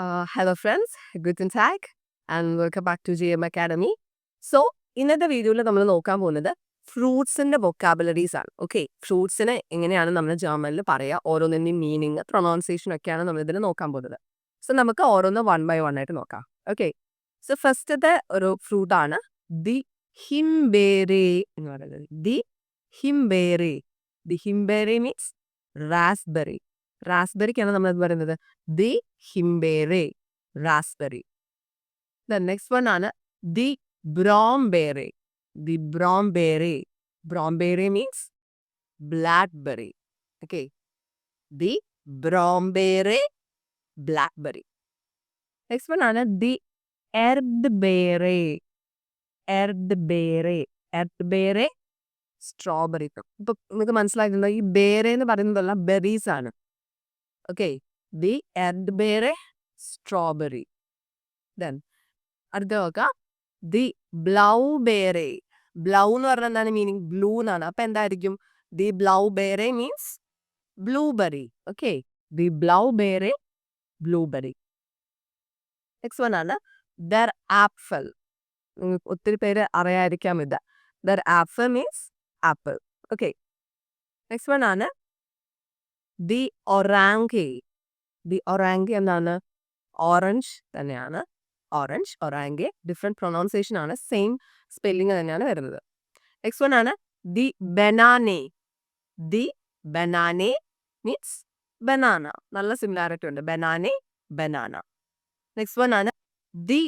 Uh, hello friends, guten tag and welcome back to GM Academy. So ഇന്നത്തെ വീഡിയോയിൽ നമ്മൾ നോക്കാൻ പോകുന്നത് ഫ്രൂട്ട്സിന്റെ വൊക്കാബുലറീസ് ആണ്. ഓക്കെ ഫ്രൂട്ട്സിനെ എങ്ങനെയാണ് നമ്മൾ ജർമ്മനിൽ പറയുക ഓരോന്നിന്റെയും മീനിങ് പ്രൊണൗൺസിയേഷൻ ഒക്കെയാണ് നമ്മൾ ഇതിൽ നോക്കാൻ പോകുന്നത്. സോ നമുക്ക് ഓരോന്ന് വൺ ബൈ വൺ ആയിട്ട് നോക്കാം. ഓക്കെ സോ ഫസ്റ്റത്തെ ഒരു ഫ്രൂട്ടാണ് ദി ഹിംബേറെ എന്ന് പറയുന്നത്. ദി ഹിംബേറെ ദി ഹിംബേറെ മീൻസ് റാസ്ബെറി റാസ്ബെറിക്കാണ് നമ്മൾ അത് പറയുന്നത്? ദി ഹിംബേറെ റാസ്ബെറി ദ നെക്സ്റ്റ് വൺ ആണ് ദി ബ്രോംബേറെ. ദി ബ്രോംബേറെ. ബ്രോംബേറെ മീൻസ് ബ്ലാക്ക്ബെറി. ഓക്കെ. ദി ബ്രോംബേറെ ബ്ലാക്ക്ബെറി. നെക്സ്റ്റ് വൺ ആണ് ദി എർദ് ബേറെ എർദ് ബേറെ എർദ് ബേറെ സ്ട്രോബെറി. ഇപ്പൊ നിങ്ങൾക്ക് മനസ്സിലായിട്ടുണ്ടോ? ഈ ബേറെ എന്ന് പറയുന്നതല്ല ബെറീസ് ആണ്. ഓക്കെ ദി ആൻഡ് ബേറെ സ്ട്രോബെറി ദെൻ അടുത്ത നോക്കാം. ദി ബ്ലൗ ബേറെ ബ്ലൗ എന്ന് പറഞ്ഞാൽ എന്താണ്? മീനിങ് ബ്ലൂ എന്നാണ്. അപ്പൊ എന്തായിരിക്കും? ദി ബ്ലൗ ബേറെ മീൻസ് ബ്ലൂബെറി ഓക്കെ ദി ബ്ലൗ ബേറെ ബ്ലൂബെറി നെക്സ്റ്റ് വൺ ആണ് ദർ ആപ്പിൾ ഒത്തിരി പേര് അറിയാതിരിക്കാം ഇത്. There apple means apple okay next one ആണ്. ദി ഒറാങ്കെ. ദി ഒറാങ്കെ എന്നാണ്? ഓറഞ്ച് തന്നെയാണ്. ഓറഞ്ച് ഒറാങ്കെ ഡിഫറെന്റ് പ്രൊണൗൺസിയേഷൻ ആണ്. സെയിം സ്പെല്ലിംഗ് തന്നെയാണ് വരുന്നത്. നെക്സ്റ്റ് വൺ ആണ് ദി ബനാനെ. ദി ബനാനെ മീൻസ് ബനാന നല്ല സിമിലാരിറ്റി ഉണ്ട്. ബനാനെ ബനാന നെക്സ്റ്റ് വൺ ആണ് ദി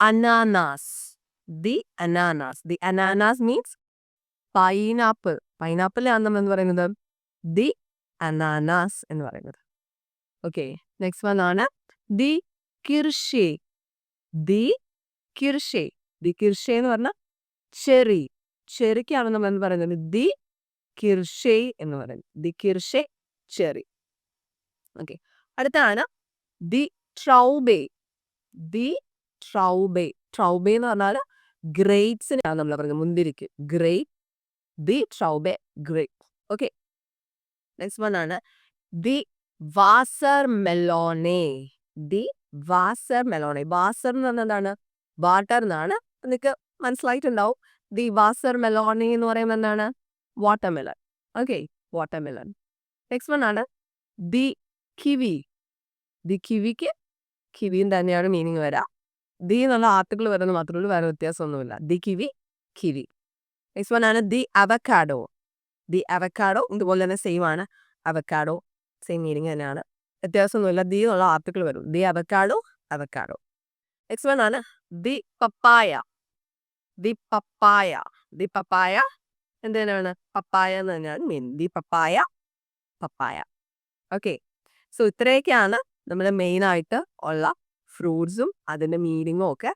അനാനാസ്. ദി അനാനാസ്. ദി അനാനാസ് മീൻസ് പൈനാപ്പിൾ പൈനാപ്പിൾ ആണ് നമ്മൾ എന്ന് പറയുന്നത്? ദി അനാനാസ് എന്ന് പറയുന്നത് ഓക്കെ നെക്സ്റ്റ് വൺ ആണ് ദി കിർഷേ ദി കിർഷേ ദി കിർഷേ എന്ന് പറഞ്ഞാൽ ചെറി ചെറിക്കാണ് നമ്മൾ എന്ന് പറയുന്നത്? ദി കിർഷേ എന്ന് പറയുന്നത്. ദി കിർഷേ ചെറി ഓക്കെ അടുത്താണ് ദി ട്രൗബേ ദി ട്രൗബേ ട്രൗബേ എന്ന് പറഞ്ഞാൽ ഗ്രേറ്റ്സിനാണ് നമ്മൾ പറയുന്നത് മുന്തിരിക്ക്. ഗ്രേറ്റ് ദി ട്രൗബേ ഗ്രേറ്റ് ഓക്കെ നെക്സ്റ്റ് വൺ ആണ്. ദി വാസർ മെലോണേ ദി വാസർ മെലോണെ വാസർ എന്ന് പറഞ്ഞാൽ എന്താണ്? വാട്ടർ എന്നാണ്. നിങ്ങൾക്ക് മനസ്സിലായിട്ടുണ്ടാവും. ദി വാസർ മെലോണി എന്ന് പറയുമ്പോൾ എന്താണ്? Watermelon okay watermelon next one ആണ്. ദി കിവി ദി കിവിക്ക് കിവിയും തന്നെയാണ് മീനിങ് വരാം. ദി എന്നുള്ള ആർട്ടിക്കിൾ വരുന്നത് മാത്രമേ ഉള്ളൂ. വേറെ വ്യത്യാസമൊന്നുമില്ല. The kiwi kiwi next one ആണ്. ദി അവക്കാഡോ ദി അവക്കാഡോ ഇതുപോലെ തന്നെ സെയിം ആണ്. അവക്കാഡോ സെയിം മീനിങ് തന്നെയാണ്. വ്യത്യാസമൊന്നുമില്ല ദി എന്നുള്ള ആർട്ടിക്കിൾ വരും. The avocado avocado. Next one ആണ്. The papaya. The papaya. The papaya എന്ത് തന്നെയാണ്? പപ്പായ എന്ന് തന്നെയാണ് mean the papaya papaya. Okay so ഇത്രയൊക്കെയാണ് നമ്മൾ മെയിനായിട്ട് ഉള്ള ഫ്രൂട്ട്സും അതിന്റെ മീനിങ്ങും ഒക്കെ.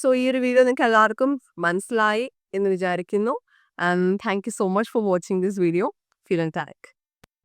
സോ ഈ ഒരു വീഡിയോ നിങ്ങൾക്ക് എല്ലാവർക്കും മനസ്സിലായി എന്ന് വിചാരിക്കുന്നു. And thank you so much for watching this video. Vielen Dank.